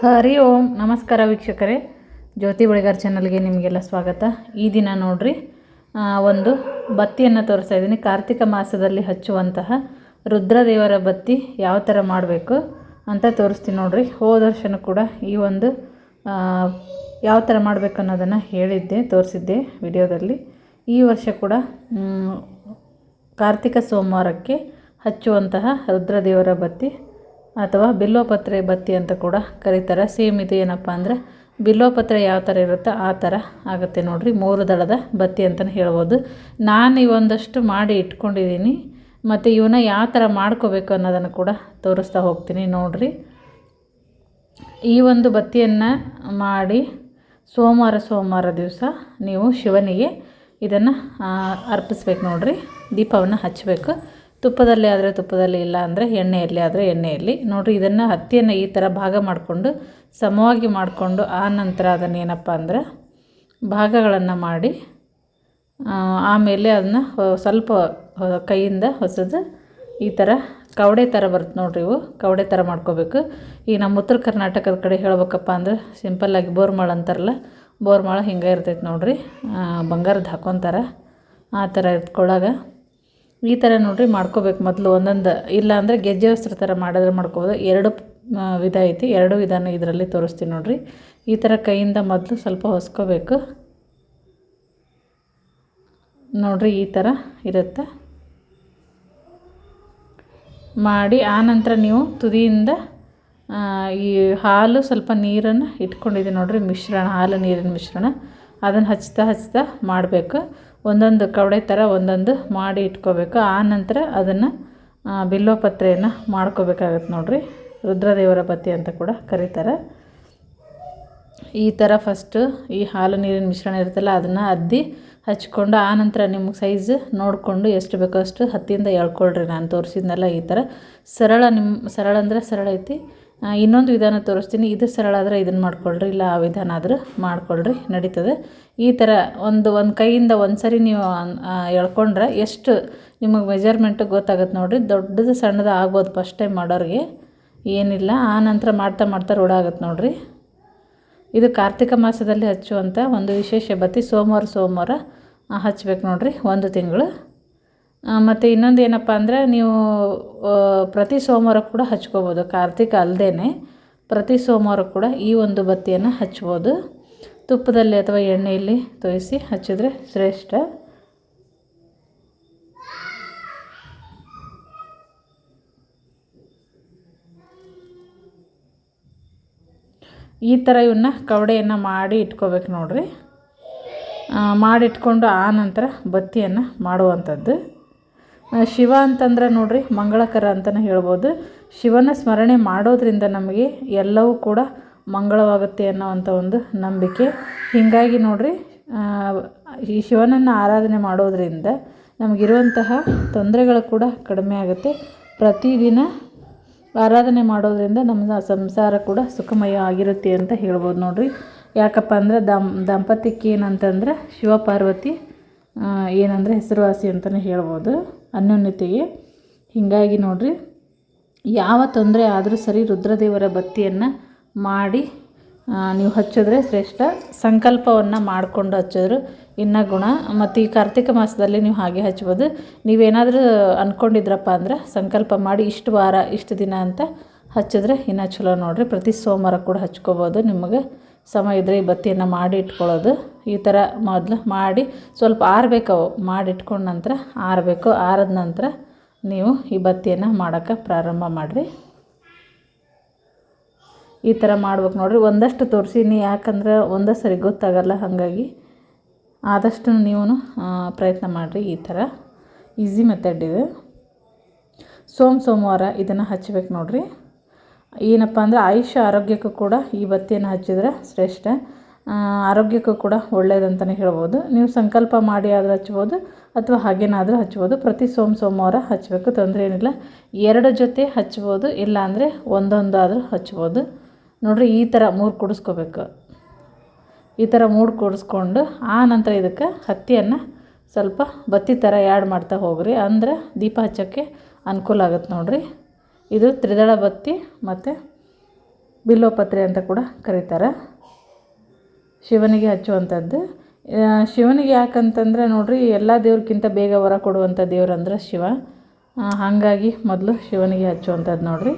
ಹರಿ ಓಂ. ನಮಸ್ಕಾರ ವೀಕ್ಷಕರೇ. ಜ್ಯೋತಿ ಬಳಿಗಾರ್ ಚಾನಲ್ಗೆ ನಿಮಗೆಲ್ಲ ಸ್ವಾಗತ. ಈ ದಿನ ನೋಡ್ರಿ ಒಂದು ಬತ್ತಿಯನ್ನು ತೋರಿಸ್ತಾ ಇದ್ದೀನಿ. ಕಾರ್ತಿಕ ಮಾಸದಲ್ಲಿ ಹಚ್ಚುವಂತಹ ರುದ್ರದೇವರ ಬತ್ತಿ ಯಾವ ಥರ ಮಾಡಬೇಕು ಅಂತ ತೋರಿಸ್ತೀನಿ ನೋಡ್ರಿ. ಹೋದ ವರ್ಷನೂ ಕೂಡ ಈ ಒಂದು ಯಾವ ಥರ ಮಾಡಬೇಕು ಅನ್ನೋದನ್ನು ಹೇಳಿದ್ದೆ, ತೋರಿಸಿದ್ದೆ ವಿಡಿಯೋದಲ್ಲಿ. ಈ ವರ್ಷ ಕೂಡ ಕಾರ್ತಿಕ ಸೋಮವಾರಕ್ಕೆ ಹಚ್ಚುವಂತಹ ರುದ್ರದೇವರ ಬತ್ತಿ ಅಥವಾ ಬಿಲ್ವಪತ್ರೆ ಬತ್ತಿ ಅಂತ ಕೂಡ ಕರೀತಾರೆ. ಸೇಮ್ ಇದು ಏನಪ್ಪ ಅಂದರೆ ಬಿಲ್ವಪತ್ರೆ ಯಾವ ಥರ ಇರುತ್ತೋ ಆ ಥರ ಆಗುತ್ತೆ ನೋಡಿರಿ. ಮೂರು ದಳದ ಬತ್ತಿ ಅಂತಲೇ ಹೇಳ್ಬೋದು. ನಾನು ಇವೊಂದಷ್ಟು ಮಾಡಿ ಇಟ್ಕೊಂಡಿದ್ದೀನಿ. ಮತ್ತು ಇವನ್ನ ಯಾವ ಥರ ಮಾಡ್ಕೋಬೇಕು ಅನ್ನೋದನ್ನು ಕೂಡ ತೋರಿಸ್ತಾ ಹೋಗ್ತೀನಿ ನೋಡಿರಿ. ಈ ಒಂದು ಬತ್ತಿಯನ್ನು ಮಾಡಿ ಸೋಮವಾರ ಸೋಮವಾರ ದಿವಸ ನೀವು ಶಿವನಿಗೆ ಇದನ್ನು ಅರ್ಪಿಸ್ಬೇಕು ನೋಡಿರಿ. ದೀಪವನ್ನು ಹಚ್ಚಬೇಕು ತುಪ್ಪದಲ್ಲಿ ಆದರೆ ತುಪ್ಪದಲ್ಲಿ ಇಲ್ಲ ಅಂದರೆ ಎಣ್ಣೆಯಲ್ಲಿ ಆದರೆ ಎಣ್ಣೆಯಲ್ಲಿ. ನೋಡಿರಿ, ಇದನ್ನು ಹತ್ತಿಯನ್ನು ಈ ಥರ ಭಾಗ ಮಾಡಿಕೊಂಡು, ಸಮವಾಗಿ ಮಾಡಿಕೊಂಡು ಆ ನಂತರ ಅದನ್ನು ಏನಪ್ಪ ಅಂದರೆ ಭಾಗಗಳನ್ನು ಮಾಡಿ ಆಮೇಲೆ ಅದನ್ನ ಸ್ವಲ್ಪ ಕೈಯಿಂದ ಹೊಸದು ಈ ಥರ ಕವಡೆ ಥರ ಬರುತ್ತೆ ನೋಡಿರಿ ಇವು. ಕವಡೆ ಥರ ಮಾಡ್ಕೋಬೇಕು. ಈಗ ನಮ್ಮ ಉತ್ತರ ಕರ್ನಾಟಕದ ಕಡೆ ಹೇಳ್ಬೇಕಪ್ಪ ಅಂದ್ರೆ ಸಿಂಪಲ್ಲಾಗಿ ಬೋರ್ಮಾಳ ಅಂತಾರಲ್ಲ, ಬೋರ್ಮಾಳ ಹಿಂಗೆ ಇರ್ತೈತೆ ನೋಡಿರಿ. ಬಂಗಾರದ ಹಾಕೊತಾರೆ. ಆ ಥರ ಇಟ್ಕೊಳ್ಳಾಗ ಈ ಥರ ನೋಡಿರಿ ಮಾಡ್ಕೋಬೇಕು ಮೊದಲು ಒಂದೊಂದು, ಇಲ್ಲ ಅಂದರೆ ಗೆಜ್ಜೆ ವಸ್ತ್ರ ಥರ ಮಾಡಿದ್ರೆ ಮಾಡ್ಕೋಬೋದು. ಎರಡು ವಿಧ ಐತಿ. ಎರಡು ವಿಧಾನ ಇದರಲ್ಲಿ ತೋರಿಸ್ತೀನಿ ನೋಡಿರಿ. ಈ ಥರ ಕೈಯಿಂದ ಮೊದಲು ಸ್ವಲ್ಪ ಹೊಸ್ಕೋಬೇಕು. ನೋಡಿರಿ ಈ ಥರ ಇರುತ್ತೆ. ಮಾಡಿ ಆನಂತರ ನೀವು ತುದಿಯಿಂದ ಈ ಹಾಲು ಸ್ವಲ್ಪ ನೀರನ್ನು ಇಟ್ಕೊಂಡಿದ್ದೀನಿ ನೋಡಿರಿ, ಮಿಶ್ರಣ, ಹಾಲು ನೀರಿನ ಮಿಶ್ರಣ. ಅದನ್ನು ಹಚ್ತಾ ಹಚ್ತಾ ಮಾಡಬೇಕು. ಒಂದೊಂದು ಕವಡೆ ಥರ ಒಂದೊಂದು ಮಾಡಿ ಇಟ್ಕೋಬೇಕು. ಆ ನಂತರ ಅದನ್ನು ಬಿಲ್ವಪತ್ರೆಯನ್ನು ಮಾಡ್ಕೋಬೇಕಾಗತ್ತೆ ನೋಡಿರಿ. ರುದ್ರದೇವರ ಪತಿ ಅಂತ ಕೂಡ ಕರೀತಾರೆ. ಈ ಥರ ಫಸ್ಟು ಈ ಹಾಲು ನೀರಿನ ಮಿಶ್ರಣ ಇರುತ್ತಲ್ಲ, ಅದನ್ನು ಅದ್ದಿ ಹಚ್ಕೊಂಡು ಆನಂತರ ನಿಮ್ಗೆ ಸೈಜ್ ನೋಡಿಕೊಂಡು ಎಷ್ಟು ಬೇಕೋ ಅಷ್ಟು ಹತ್ತಿಯಿಂದ ಎಳ್ಕೊಳ್ರಿ. ನಾನು ತೋರಿಸಿದ್ನಲ್ಲ ಈ ಥರ ಸರಳ ನಿಮ್ಮ ಸರಳ ಅಂದರೆ ಸರಳ ಐತಿ. ಇನ್ನೊಂದು ವಿಧಾನ ತೋರಿಸ್ತೀನಿ. ಇದು ಸರಳ ಆದರೆ ಇದನ್ನು ಮಾಡ್ಕೊಳ್ರಿ, ಇಲ್ಲ ಆ ವಿಧಾನ ಆದರೂ ಮಾಡ್ಕೊಳ್ರಿ, ನಡೀತದೆ. ಈ ಥರ ಒಂದು ಒಂದು ಕೈಯಿಂದ ಒಂದು ಸರಿ ನೀವು ಎಳ್ಕೊಂಡ್ರೆ ಎಷ್ಟು ನಿಮಗೆ ಮೆಜರ್ಮೆಂಟ್ ಗೊತ್ತಾಗುತ್ತೆ ನೋಡಿರಿ. ದೊಡ್ಡದು ಸಣ್ಣದು ಆಗ್ಬೋದು ಫಸ್ಟ್ ಟೈಮ್ ಮಾಡೋರಿಗೆ. ಏನಿಲ್ಲ, ಆ ನಂತರ ಮಾಡ್ತಾ ಮಾಡ್ತಾ ರೂಢ ಆಗುತ್ತೆ ನೋಡಿರಿ. ಇದು ಕಾರ್ತಿಕ ಮಾಸದಲ್ಲಿ ಹಚ್ಚುವಂಥ ಒಂದು ವಿಶೇಷ ಬತ್ತಿ ಸೋಮವಾರ ಸೋಮವಾರ ಹಚ್ಬೇಕು ನೋಡಿರಿ. ಒಂದು ತಿಂಗಳು. ಮತ್ತು ಇನ್ನೊಂದು ಏನಪ್ಪ ಅಂದರೆ ನೀವು ಪ್ರತಿ ಸೋಮವಾರ ಕೂಡ ಹಚ್ಕೋಬೋದು. ಕಾರ್ತಿಕ ಅಲ್ಲದೇ ಪ್ರತಿ ಸೋಮವಾರ ಕೂಡ ಈ ಒಂದು ಬತ್ತಿಯನ್ನು ಹಚ್ಬೋದು. ತುಪ್ಪದಲ್ಲಿ ಅಥವಾ ಎಣ್ಣೆಯಲ್ಲಿ ತೋಯಿಸಿ ಹಚ್ಚಿದ್ರೆ ಶ್ರೇಷ್ಠ. ಈ ಥರ ಇವನ್ನ ಕವಡೆಯನ್ನು ಮಾಡಿ ಇಟ್ಕೋಬೇಕು ನೋಡಿರಿ. ಮಾಡಿಟ್ಕೊಂಡು ಆ ನಂತರ ಬತ್ತಿಯನ್ನು ಮಾಡುವಂಥದ್ದು. ಶಿವ ಅಂತಂದ್ರೆ ನೋಡ್ರಿ ಮಂಗಳಕರ ಅಂತಲೇ ಹೇಳ್ಬೋದು. ಶಿವನ ಸ್ಮರಣೆ ಮಾಡೋದ್ರಿಂದ ನಮಗೆ ಎಲ್ಲವೂ ಕೂಡ ಮಂಗಳವಾಗುತ್ತೆ ಅನ್ನೋವಂಥ ಒಂದು ನಂಬಿಕೆ. ಹೀಗಾಗಿ ನೋಡ್ರಿ ಈ ಶಿವನನ್ನು ಆರಾಧನೆ ಮಾಡೋದ್ರಿಂದ ನಮಗಿರುವಂತಹ ತೊಂದರೆಗಳು ಕೂಡ ಕಡಿಮೆ ಆಗುತ್ತೆ. ಪ್ರತಿದಿನ ಆರಾಧನೆ ಮಾಡೋದ್ರಿಂದ ನಮ್ಮ ಸಂಸಾರ ಕೂಡ ಸುಖಮಯ ಆಗಿರುತ್ತೆ ಅಂತ ಹೇಳ್ಬೋದು ನೋಡ್ರಿ. ಯಾಕಪ್ಪ ಅಂದರೆ ದಂ, ದಾಂಪತ್ಯಕ್ಕೆ ಏನಂತಂದ್ರೆ ಶಿವಪಾರ್ವತಿ ಏನಂದರೆ ಹೆಸರುವಾಸಿ ಅಂತಲೇ ಹೇಳ್ಬೋದು. ಅನ್ಯೋನ್ಯತೆಗೆ. ಹೀಗಾಗಿ ನೋಡಿರಿ, ಯಾವ ತೊಂದರೆ ಆದರೂ ಸರಿ ರುದ್ರದೇವರ ಬತ್ತಿಯನ್ನು ಮಾಡಿ ನೀವು ಹಚ್ಚಿದ್ರೆ ಶ್ರೇಷ್ಠ. ಸಂಕಲ್ಪವನ್ನು ಮಾಡಿಕೊಂಡು ಹಚ್ಚಿದ್ರು ಇನ್ನು ಗುಣ. ಮತ್ತು ಈ ಕಾರ್ತಿಕ ಮಾಸದಲ್ಲಿ ನೀವು ಹಾಗೆ ಹಚ್ಬೋದು. ನೀವೇನಾದರೂ ಅಂದ್ಕೊಂಡಿದ್ರಪ್ಪ ಅಂದ್ರೆ ಸಂಕಲ್ಪ ಮಾಡಿ ಇಷ್ಟು ವಾರ, ಇಷ್ಟು ದಿನ ಅಂತ ಹಚ್ಚಿದ್ರೆ ಇನ್ನೂ ಚಲೋ ನೋಡಿರಿ. ಪ್ರತಿ ಸೋಮವಾರ ಕೂಡ ಹಚ್ಕೋಬೋದು ನಿಮಗೆ. ಸಮಯ ಇದ್ದರೆ ಈ ಬತ್ತಿಯನ್ನು ಮಾಡಿ ಇಟ್ಕೊಳ್ಳೋದು. ಈ ಥರ ಮೊದಲು ಮಾಡಿ ಸ್ವಲ್ಪ ಆರಬೇಕು ಅವು ಮಾಡಿ ಇಟ್ಕೊಂಡ ನಂತರ ಆರಬೇಕು. ಆರಿದ ನಂತರ ನೀವು ಈ ಬತ್ತಿಯನ್ನು ಮಾಡೋಕ್ಕೆ ಪ್ರಾರಂಭ ಮಾಡಿರಿ. ಈ ಥರ ಮಾಡ್ಬೇಕು ನೋಡಿರಿ. ಒಂದಷ್ಟು ತೋರಿಸೀನಿ, ಯಾಕಂದ್ರೆ ಒಂದೇ ಸರಿ ಗೊತ್ತಾಗಲ್ಲ, ಹಾಗಾಗಿ ಆದಷ್ಟು ನೀವು ಪ್ರಯತ್ನ ಮಾಡಿರಿ ಈ ಥರ ಈಸಿ ಮೆಥಡ್ ಇದು. ಸೋಮ ಸೋಮವಾರ ಇದನ್ನು ಹಚ್ಚಬೇಕು ನೋಡ್ರಿ. ಏನಪ್ಪ ಅಂದರೆ ಆಯುಷ್ಯ ಆರೋಗ್ಯಕ್ಕೂ ಕೂಡ ಈ ಬತ್ತಿಯನ್ನು ಹಚ್ಚಿದರೆ ಶ್ರೇಷ್ಠ. ಆರೋಗ್ಯಕ್ಕೂ ಕೂಡ ಒಳ್ಳೆಯದಂತಲೇ ಹೇಳ್ಬೋದು. ನೀವು ಸಂಕಲ್ಪ ಮಾಡಿ ಆದರೂ ಹಚ್ಬೋದು ಅಥವಾ ಹಾಗೇನಾದರೂ ಹಚ್ಬೋದು. ಪ್ರತಿ ಸೋಮ ಸೋಮವಾರ ಹಚ್ಚಬೇಕು ತೊಂದರೆ ಏನಿಲ್ಲ. ಎರಡು ಜೊತೆ ಹಚ್ಬೋದು, ಇಲ್ಲ ಅಂದರೆ ಒಂದೊಂದಾದರೂ ಹಚ್ಬೋದು. ನೋಡಿರಿ, ಈ ಥರ ಮೂರು ಕುಡಿಸ್ಕೋಬೇಕು. ಈ ಥರ ಮೂರು ಕೂಡಿಸ್ಕೊಂಡು ಆ ನಂತರ ಇದಕ್ಕೆ ಹತ್ತಿಯನ್ನು ಸ್ವಲ್ಪ ಬತ್ತಿ ಥರ ಆ್ಯಡ್ ಮಾಡ್ತಾ ಹೋಗ್ರಿ. ಅಂದ್ರೆ ದೀಪ ಹಚ್ಚೋಕ್ಕೆ ಅನುಕೂಲ ಆಗುತ್ತೆ ನೋಡ್ರಿ. ಇದು ತ್ರಿದಳ ಬತ್ತಿ ಮತ್ತು ಬಿಲ್ಲೋಪತ್ರೆ ಅಂತ ಕೂಡ ಕರೀತಾರೆ. ಶಿವನಿಗೆ ಹಚ್ಚುವಂಥದ್ದು. ಶಿವನಿಗೆ ಯಾಕಂತಂದರೆ ನೋಡಿರಿ, ಎಲ್ಲ ದೇವ್ರಕ್ಕಿಂತ ಬೇಗ ವರ ಕೊಡುವಂಥ ದೇವ್ರಂದ್ರೆ ಶಿವ. ಹಾಗಾಗಿ ಮೊದಲು ಶಿವನಿಗೆ ಹಚ್ಚುವಂಥದ್ದು ನೋಡಿರಿ.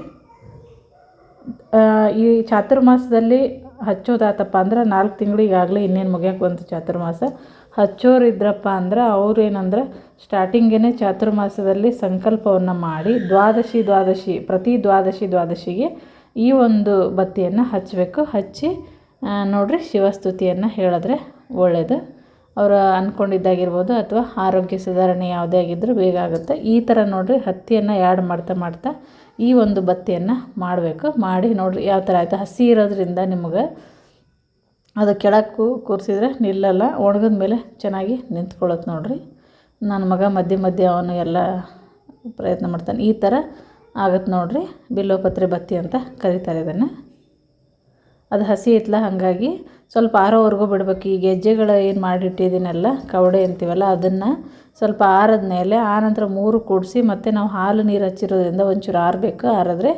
ಈ ಚಾತುರ್ಮಾಸದಲ್ಲಿ ಹಚ್ಚೋದಾತಪ್ಪ ಅಂದ್ರೆ ನಾಲ್ಕು ತಿಂಗಳಿಗಾಗಲೇ ಇನ್ನೇನು ಮುಗಿಯೋಕೆ ಬಂತು ಚಾತುರ್ಮಾಸ. ಹಚ್ಚೋರು ಇದ್ರಪ್ಪ ಅಂದ್ರೆ ಅವ್ರು ಏನಂದ್ರೆ ಸ್ಟಾರ್ಟಿಂಗೇ ಚಾತುರ್ಮಾಸದಲ್ಲಿ ಸಂಕಲ್ಪವನ್ನು ಮಾಡಿ ದ್ವಾದಶಿ ದ್ವಾದಶಿ, ಪ್ರತಿ ದ್ವಾದಶಿ ದ್ವಾದಶಿಗೆ ಈ ಒಂದು ಬತ್ತಿಯನ್ನು ಹಚ್ಚಬೇಕು ಹಚ್ಚಿ ನೋಡ್ರಿ ಶಿವಸ್ತುತಿಯನ್ನು ಹೇಳಿದ್ರೆ ಒಳ್ಳೆಯದು ಅವರು ಅಂದ್ಕೊಂಡಿದ್ದಾಗಿರ್ಬೋದು ಅಥವಾ ಆರೋಗ್ಯ ಸುಧಾರಣೆ ಯಾವುದೇ ಆಗಿದ್ದರೂ ಬೇಗ ಆಗುತ್ತೆ. ಈ ಥರ ನೋಡಿರಿ ಹತ್ತಿಯನ್ನು ಆ್ಯಡ್ ಮಾಡ್ತಾ ಮಾಡ್ತಾ ಈ ಒಂದು ಬತ್ತಿಯನ್ನು ಮಾಡಬೇಕು. ಮಾಡಿ ನೋಡಿರಿ ಯಾವ ಥರ ಆಯಿತು. ಹಸಿ ಇರೋದ್ರಿಂದ ನಿಮಗೆ ಅದು ಕೆಳಗೆ ಕೂ ಕೂರಿಸಿದ್ರೆ ನಿಲ್ಲಲ್ಲ, ಒಣಗಿದ ಮೇಲೆ ಚೆನ್ನಾಗಿ ನಿಂತ್ಕೊಳ್ಳುತ್ತೆ ನೋಡಿರಿ. ನನ್ನ ಮಗ ಮಧ್ಯೆ ಮಧ್ಯೆ ಅವನು ಎಲ್ಲ ಪ್ರಯತ್ನ ಮಾಡ್ತಾನೆ. ಈ ಥರ ಆಗತ್ತೆ ನೋಡಿರಿ. ಬಿಲ್ಲೋಪತ್ರೆ ಬತ್ತಿ ಅಂತ ಕರೀತಾರೆ ಇದನ್ನು. ಅದು ಹಸಿ ಇತ್ತಲ್ಲ ಹಾಗಾಗಿ ಸ್ವಲ್ಪ ಆರೋವರೆಗೂ ಬಿಡ್ಬೇಕು. ಈ ಗೆಜ್ಜೆಗಳು ಏನು ಮಾಡಿಟ್ಟಿದ್ದೀನಲ್ಲ, ಕವಡೆ ಅಂತೀವಲ್ಲ, ಅದನ್ನು ಸ್ವಲ್ಪ ಆರದ ಮೇಲೆ ಆನಂತರ ಮೂರು ಕೂಡಿಸಿ ಮತ್ತು ನಾವು ಹಾಲು ನೀರು ಹಚ್ಚಿರೋದ್ರಿಂದ ಒಂಚೂರು ಆರಬೇಕು. ಆರಿದ್ರೆ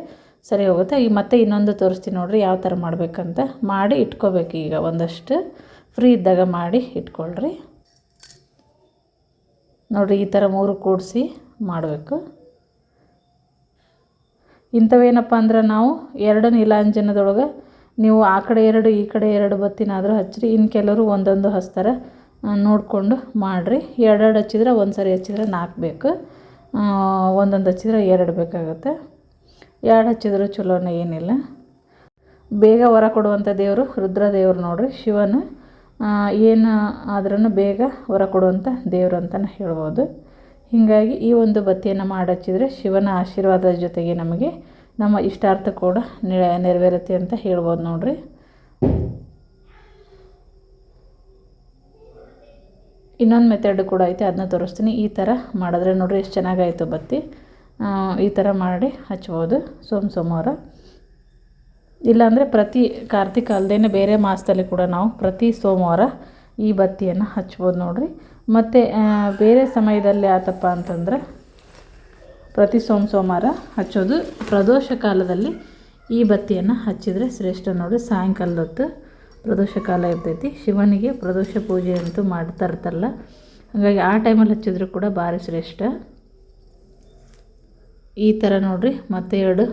ಸರಿ ಹೋಗುತ್ತೆ. ಈಗ ಮತ್ತೆ ಇನ್ನೊಂದು ತೋರಿಸ್ತೀನಿ ನೋಡಿರಿ ಯಾವ ಥರ ಮಾಡಬೇಕಂತ. ಮಾಡಿ ಇಟ್ಕೋಬೇಕು ಈಗ ಒಂದಷ್ಟು. ಫ್ರೀ ಇದ್ದಾಗ ಮಾಡಿ ಇಟ್ಕೊಳ್ರಿ. ನೋಡಿರಿ ಈ ಥರ ಮೂರು ಕೂಡಿಸಿ ಮಾಡಬೇಕು. ಇಂಥವೇನಪ್ಪ ಅಂದ್ರೆ ನಾವು ಎರಡು ನೀಲಾಂಜನದೊಳಗೆ ನೀವು ಆ ಕಡೆ ಎರಡು, ಈ ಕಡೆ ಎರಡು ಬತ್ತಿನಾದರೂ ಹಚ್ಚಿರಿ. ಇನ್ನು ಕೆಲವರು ಒಂದೊಂದು ಹಚ್ತಾರೆ ನೋಡಿಕೊಂಡು ಮಾಡಿರಿ. ಎರಡೆರಡು ಹಚ್ಚಿದ್ರೆ ಒಂದು ಸರಿ ಹಚ್ಚಿದ್ರೆ ನಾಲ್ಕು ಬೇಕು. ಒಂದೊಂದು ಹಚ್ಚಿದ್ರೆ ಎರಡು ಬೇಕಾಗುತ್ತೆ. ಎರಡು ಹಚ್ಚಿದ್ರು ಚಲೋನೇ ಏನಿಲ್ಲ. ಬೇಗ ವರ ಕೊಡುವಂಥ ದೇವರು ರುದ್ರದೇವರು ನೋಡ್ರಿ, ಶಿವನು ಏನು ಆದ್ರೂ ಬೇಗ ವರ ಕೊಡುವಂಥ ದೇವರು ಅಂತಲೇ ಹೇಳ್ಬೋದು. ಹೀಗಾಗಿ ಈ ಒಂದು ಬತ್ತಿಯನ್ನು ಮಾಡಚ್ಚಿದ್ರೆ ಶಿವನ ಆಶೀರ್ವಾದದ ಜೊತೆಗೆ ನಮಗೆ ನಮ್ಮ ಇಷ್ಟಾರ್ಥ ಕೂಡ ನೆರವೇರುತ್ತೆ ಅಂತ ಹೇಳ್ಬೋದು ನೋಡ್ರಿ. ಇನ್ನೊಂದು ಮೆಥಡ್ ಕೂಡ ಐತೆ ಅದನ್ನ ತೋರಿಸ್ತೀನಿ. ಈ ಥರ ಮಾಡಿದ್ರೆ ನೋಡ್ರಿ ಎಷ್ಟು ಚೆನ್ನಾಗಾಯಿತು ಬತ್ತಿ. ಈ ಥರ ಮಾಡಿ ಹಚ್ಬೋದು ಸೋಮ ಸೋಮವಾರ ಇಲ್ಲಾಂದರೆ ಪ್ರತಿ ಕಾರ್ತಿಕ ಅಲ್ಲದೇ ಬೇರೆ ಮಾಸದಲ್ಲಿ ಕೂಡ ನಾವು ಪ್ರತಿ ಸೋಮವಾರ ಈ ಬತ್ತಿಯನ್ನು ಹಚ್ಬೋದು ನೋಡಿರಿ. ಮತ್ತು ಬೇರೆ ಸಮಯದಲ್ಲಿ ಆತಪ್ಪ ಅಂತಂದ್ರೆ ಪ್ರತಿ ಸೋಮ ಸೋಮವಾರ ಹಚ್ಚೋದು ಪ್ರದೋಷ ಕಾಲದಲ್ಲಿ ಈ ಬತ್ತಿಯನ್ನು ಹಚ್ಚಿದರೆ ಶ್ರೇಷ್ಠ ನೋಡಿ ಸಾಯಂಕಾಲದ ಹೊತ್ತು ಪ್ರದೋಷ ಕಾಲ ಇರ್ತೈತಿ. ಶಿವನಿಗೆ ಪ್ರದೋಷ ಪೂಜೆ ಅಂತೂ ಮಾಡ್ತಾ ಇರ್ತಲ್ಲ ಹಾಗಾಗಿ ಆ ಟೈಮಲ್ಲಿ ಹಚ್ಚಿದ್ರು ಕೂಡ ಭಾರಿ ಶ್ರೇಷ್ಠ. ಈ ಥರ ನೋಡಿರಿ, ಮತ್ತೆ ಎರಡು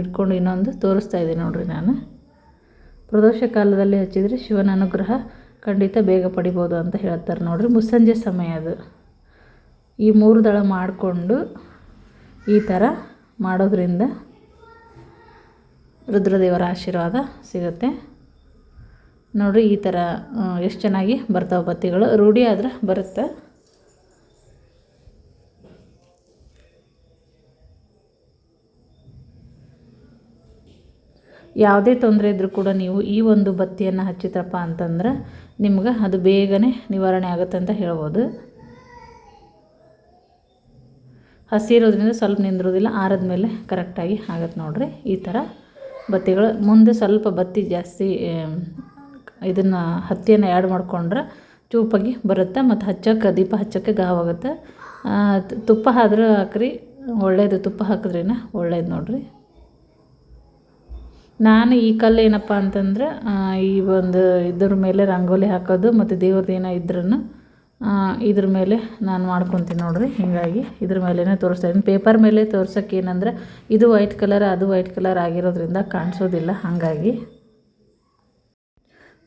ಇಟ್ಕೊಂಡು ಇನ್ನೊಂದು ತೋರಿಸ್ತಾ ಇದ್ದೀನಿ ನೋಡಿರಿ ನಾನು. ಪ್ರದೋಷ ಕಾಲದಲ್ಲಿ ಹಚ್ಚಿದರೆ ಶಿವನ ಅನುಗ್ರಹ ಖಂಡಿತ ಬೇಗ ಪಡಿಬೋದು ಅಂತ ಹೇಳ್ತಾರೆ ನೋಡಿರಿ, ಮುಸ್ಸಂಜೆ ಸಮಯ ಅದು. ಈ ಮೂರು ದಳ ಮಾಡಿಕೊಂಡು ಈ ಥರ ಮಾಡೋದ್ರಿಂದ ರುದ್ರದೇವರ ಆಶೀರ್ವಾದ ಸಿಗುತ್ತೆ. ನೋಡಿರಿ, ಈ ಥರ ಎಷ್ಟು ಚೆನ್ನಾಗಿ ಬರ್ತಾವೆ ಬತ್ತಿಗಳು. ರೂಢಿ ಆದ್ರೆ ಬರುತ್ತೆ. ಯಾವುದೇ ತೊಂದರೆ ಇದ್ದರೂ ಕೂಡ ನೀವು ಈ ಒಂದು ಬತ್ತಿಯನ್ನು ಹಚ್ಚಿದ್ರಪ್ಪ ಅಂತಂದ್ರೆ ನಿಮ್ಗೆ ಅದು ಬೇಗನೆ ನಿವಾರಣೆ ಆಗುತ್ತೆ ಅಂತ ಹೇಳ್ಬೋದು. ಹಸಿರೋದ್ರಿಂದ ಸ್ವಲ್ಪ ನಿಂದಿರೋದಿಲ್ಲ, ಆರದ ಮೇಲೆ ಕರೆಕ್ಟಾಗಿ ಆಗತ್ತೆ ನೋಡಿರಿ. ಈ ಥರ ಬತ್ತಿಗಳು ಮುಂದೆ ಸ್ವಲ್ಪ ಬತ್ತಿ ಜಾಸ್ತಿ ಇದನ್ನು ಹತ್ತಿಯನ್ನು ಆ್ಯಡ್ ಮಾಡಿಕೊಂಡ್ರೆ ಚೂಪಾಗಿ ಬರುತ್ತೆ ಮತ್ತು ಹಚ್ಚೋಕ್ಕೆ ದೀಪ ಹಚ್ಚೋಕ್ಕೆ ಗಾವಾಗುತ್ತೆ ತುಪ್ಪ ಆದ್ರೆ ಹಾಕ್ರಿ, ಒಳ್ಳೇದು ತುಪ್ಪ ಹಾಕಿದ್ರೇನ ಒಳ್ಳೇದು ನೋಡ್ರಿ. ನಾನು ಈ ಕಲ್ಲು ಏನಪ್ಪ ಅಂತಂದ್ರೆ ಈ ಒಂದು ಇದ್ರ ಮೇಲೆ ರಂಗೋಲಿ ಹಾಕೋದು ಮತ್ತು ದೇವ್ರದ್ದು ಏನೋ ಇದ್ರೂ ಇದ್ರ ಮೇಲೆ ನಾನು ಮಾಡ್ಕೊತೀನಿ ನೋಡಿರಿ, ಹೀಗಾಗಿ ಇದ್ರ ಮೇಲೇ ತೋರಿಸ್ತಾ ಇದ್ದೀನಿ. ಪೇಪರ್ ಮೇಲೆ ತೋರ್ಸೋಕೆ ಏನಂದ್ರೆ, ಇದು ವೈಟ್ ಕಲರ್, ಅದು ವೈಟ್ ಕಲರ್ ಆಗಿರೋದ್ರಿಂದ ಕಾಣಿಸೋದಿಲ್ಲ, ಹಾಗಾಗಿ.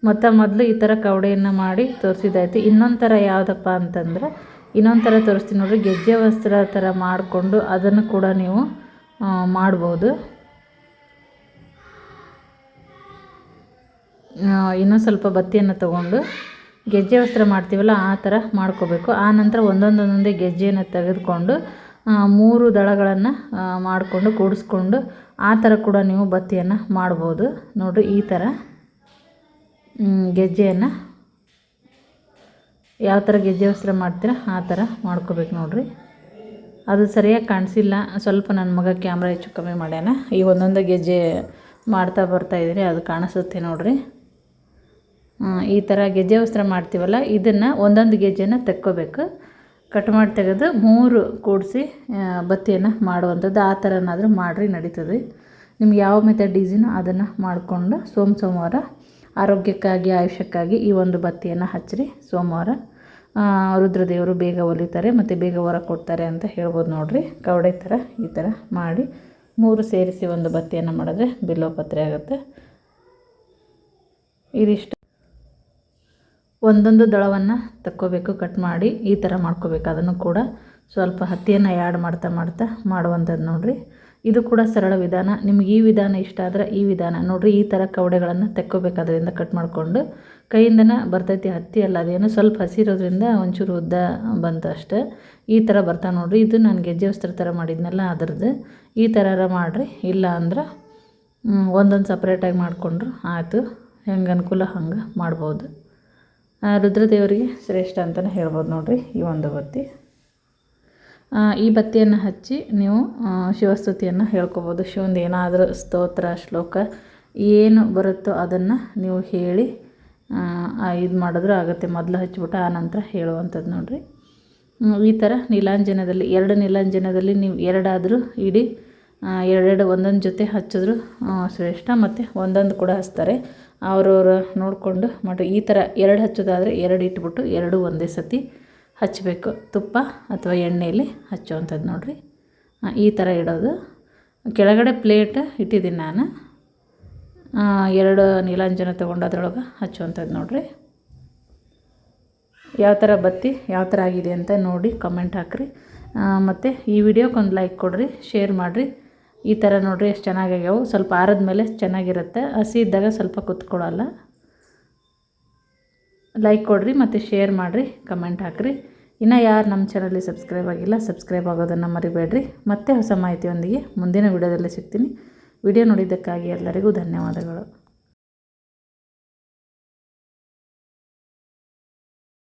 ಮತ್ತು ಮೊದಲು ಈ ಥರ ಕವಡೆಯನ್ನು ಮಾಡಿ ತೋರಿಸಿದ್ದಾಯ್ತು. ಇನ್ನೊಂದು ಥರ ಯಾವುದಪ್ಪ ಅಂತಂದ್ರೆ ಇನ್ನೊಂದು ಥರ ತೋರಿಸ್ತೀನಿ ನೋಡಿರಿ, ಗೆಜ್ಜೆ ವಸ್ತ್ರ ಥರ ಮಾಡಿಕೊಂಡು ಅದನ್ನು ಕೂಡ ನೀವು ಮಾಡ್ಬೋದು. ಇನ್ನೂ ಸ್ವಲ್ಪ ಬತ್ತಿಯನ್ನು ತಗೊಂಡು ಗೆಜ್ಜೆ ವಸ್ತ್ರ ಮಾಡ್ತೀವಲ್ಲ ಆ ಥರ ಮಾಡ್ಕೋಬೇಕು. ಆ ನಂತರ ಒಂದೊಂದೊಂದೊಂದೇ ಗೆಜ್ಜೆಯನ್ನು ತೆಗೆದುಕೊಂಡು ಮೂರು ದಳಗಳನ್ನು ಮಾಡಿಕೊಂಡು, ಕೂಡಿಸ್ಕೊಂಡು ಆ ಥರ ಕೂಡ ನೀವು ಬತ್ತಿಯನ್ನು ಮಾಡ್ಬೋದು. ನೋಡಿರಿ ಈ ಥರ ಗೆಜ್ಜೆಯನ್ನು ಯಾವ ಥರ ಗೆಜ್ಜೆ ವಸ್ತ್ರ ಮಾಡ್ತೀರ ಆ ಥರ ಮಾಡ್ಕೋಬೇಕು ನೋಡಿರಿ. ಅದು ಸರಿಯಾಗಿ ಕಾಣಿಸಿಲ್ಲ. ಸ್ವಲ್ಪ ನನ್ನ ಮಗ ಕ್ಯಾಮ್ರಾ ಹೆಚ್ಚು ಕಮ್ಮಿ ಮಾಡ್ಯಾನ. ಈ ಒಂದೊಂದು ಗೆಜ್ಜೆ ಮಾಡ್ತಾ ಬರ್ತಾ ಇದ್ದೀನಿ ಅದು ಕಾಣಿಸುತ್ತೆ ನೋಡಿರಿ. ಈ ಥರ ಗೆಜ್ಜೆ ವಸ್ತ್ರ ಮಾಡ್ತೀವಲ್ಲ, ಇದನ್ನು ಒಂದೊಂದು ಗೆಜ್ಜೆನ ತೆಕ್ಕೋಬೇಕು. ಕಟ್ ಮಾಡಿ ತೆಗೆದು ಮೂರು ಕೂಡಿಸಿ ಬತ್ತಿಯನ್ನು ಮಾಡುವಂಥದ್ದು. ಆ ಥರನಾದರೂ ಮಾಡಿರಿ, ನಡೀತದೆ. ನಿಮ್ಗೆ ಯಾವ ಮೆಥಡ್ ಈಸಿನೋ ಅದನ್ನು ಮಾಡಿಕೊಂಡು ಸೋಮ ಸೋಮವಾರ ಆರೋಗ್ಯಕ್ಕಾಗಿ, ಆಯುಷ್ಯಕ್ಕಾಗಿ ಈ ಒಂದು ಬತ್ತಿಯನ್ನು ಹಚ್ಚಿರಿ ಸೋಮವಾರ. ರುದ್ರದೇವರು ಬೇಗ ಒಲಿತಾರೆ ಮತ್ತು ಬೇಗ ಹೊರ ಕೊಡ್ತಾರೆ ಅಂತ ಹೇಳ್ಬೋದು ನೋಡಿರಿ. ಕವಡೆ ಥರ ಈ ಥರ ಮಾಡಿ ಮೂರು ಸೇರಿಸಿ ಒಂದು ಬತ್ತಿಯನ್ನು ಮಾಡಿದ್ರೆ ಬಿಲ್ಲೋಪತ್ರೆ ಆಗುತ್ತೆ. ಇದಿಷ್ಟು. ಒಂದೊಂದು ದಳವನ್ನು ತಕ್ಕೋಬೇಕು ಕಟ್ ಮಾಡಿ ಈ ಥರ ಮಾಡ್ಕೋಬೇಕು. ಅದನ್ನು ಕೂಡ ಸ್ವಲ್ಪ ಹತ್ತಿಯನ್ನು ಆ್ಯಡ್ ಮಾಡ್ತಾ ಮಾಡ್ತಾ ಮಾಡುವಂಥದ್ದು ನೋಡಿರಿ. ಇದು ಕೂಡ ಸರಳ ವಿಧಾನ. ನಿಮ್ಗೆ ಈ ವಿಧಾನ ಇಷ್ಟ ಆದರೆ ಈ ವಿಧಾನ. ನೋಡಿರಿ, ಈ ಥರ ಕವಡೆಗಳನ್ನು ತೆಕ್ಕೋಬೇಕು ಅದರಿಂದ ಕಟ್ ಮಾಡಿಕೊಂಡು. ಕೈಯಿಂದನೇ ಬರ್ತೈತಿ ಹತ್ತಿ ಅಲ್ಲ, ಅದೇನು ಸ್ವಲ್ಪ ಹಸಿರೋದ್ರಿಂದ ಒಂಚೂರು ಉದ್ದ ಬಂತು ಅಷ್ಟೇ. ಈ ಥರ ಬರ್ತಾ ನೋಡಿರಿ. ಇದು ನಾನು ಗೆಜ್ಜೆ ವಸ್ತ್ರ ಥರ ಮಾಡಿದ್ನಲ್ಲ, ಅದ್ರದ್ದು. ಈ ಥರ ಮಾಡಿರಿ. ಇಲ್ಲ ಅಂದ್ರೆ ಒಂದೊಂದು ಸಪ್ರೇಟಾಗಿ ಮಾಡಿಕೊಂಡ್ರು ಆಯಿತು. ಹೆಂಗೆ ಅನುಕೂಲ ಹಂಗೆ ಮಾಡ್ಬೋದು. ರುದ್ರದೇವರಿಗೆ ಶ್ರೇಷ್ಠ ಅಂತಲೇ ಹೇಳ್ಬೋದು ನೋಡಿರಿ ಈ ಒಂದು ಬತ್ತಿ. ಈ ಬತ್ತಿಯನ್ನು ಹಚ್ಚಿ ನೀವು ಶಿವಸ್ತುತಿಯನ್ನು ಹೇಳ್ಕೊಬೋದು. ಶಿವಂದು ಏನಾದರೂ ಸ್ತೋತ್ರ, ಶ್ಲೋಕ ಏನು ಬರುತ್ತೋ ಅದನ್ನು ನೀವು ಹೇಳಿ ಇದು ಮಾಡಿದ್ರೂ ಆಗುತ್ತೆ. ಮೊದಲು ಹಚ್ಚಿಬಿಟ್ಟು ಆ ನಂತರ ಹೇಳುವಂಥದ್ದು ನೋಡಿರಿ. ಈ ಥರ ನೀಲಾಂಜನದಲ್ಲಿ, ಎರಡು ನೀಲಾಂಜನದಲ್ಲಿ ನೀವು ಎರಡಾದರೂ ಇಡೀ ಎರಡೆರಡು ಒಂದೊಂದು ಜೊತೆ ಹಚ್ಚಿದ್ರು ಶ್ರೇಷ್ಠ ಮತ್ತು ಒಂದೊಂದು ಕೂಡ ಹಚ್ತಾರೆ. ಅವ್ರವ್ರ ನೋಡಿಕೊಂಡು ಮಾಡಿ ಈ ಥರ ಎರಡು ಹಚ್ಚೋದಾದರೆ ಎರಡು ಇಟ್ಬಿಟ್ಟು ಎರಡು ಒಂದೇ ಸತಿ ಹಚ್ಚಬೇಕು ತುಪ್ಪ ಅಥವಾ ಎಣ್ಣೆಯಲ್ಲಿ ಹಚ್ಚುವಂಥದ್ದು ನೋಡಿರಿ. ಈ ಥರ ಇಡೋದು. ಕೆಳಗಡೆ ಪ್ಲೇಟ್ ಇಟ್ಟಿದ್ದೀನಿ ನಾನು. ಎರಡು ನೀಲಾಂಜನ ತೊಗೊಂಡು ಅದರೊಳಗೆ ಹಚ್ಚುವಂಥದ್ದು ನೋಡಿರಿ. ಯಾವ ಥರ ಬತ್ತಿ, ಯಾವ ಥರ ಆಗಿದೆ ಅಂತ ನೋಡಿ ಕಮೆಂಟ್ ಹಾಕಿರಿ. ಮತ್ತು ಈ ವಿಡಿಯೋಕ್ಕೊಂದು ಲೈಕ್ ಕೊಡಿರಿ, ಶೇರ್ ಮಾಡಿರಿ. ಈ ಥರ ನೋಡಿರಿ ಎಷ್ಟು ಚೆನ್ನಾಗಿವೆ ಸ್ವಲ್ಪ ಆರದ ಮೇಲೆ ಚೆನ್ನಾಗಿರುತ್ತೆ. ಹಸಿ ಇದ್ದಾಗ ಸ್ವಲ್ಪ ಕುತ್ಕೊಳ್ಳಲ್ಲ ಲೈಕ್ ಕೊಡ್ರಿ ಮತ್ತು ಶೇರ್ ಮಾಡಿರಿ ಕಮೆಂಟ್ ಹಾಕಿರಿ. ಇನ್ನು ಯಾರು ನಮ್ಮ ಚಾನಲ್ಲಿ ಸಬ್ಸ್ಕ್ರೈಬ್ ಆಗಿಲ್ಲ ಸಬ್ಸ್ಕ್ರೈಬ್ ಆಗೋದನ್ನು ಮರಿಬೇಡ್ರಿ. ಮತ್ತೆ ಹೊಸ ಮಾಹಿತಿಯೊಂದಿಗೆ ಮುಂದಿನ ವಿಡಿಯೋದಲ್ಲಿ ಸಿಗ್ತೀನಿ. ವಿಡಿಯೋ ನೋಡಿದ್ದಕ್ಕಾಗಿ ಎಲ್ಲರಿಗೂ ಧನ್ಯವಾದಗಳು.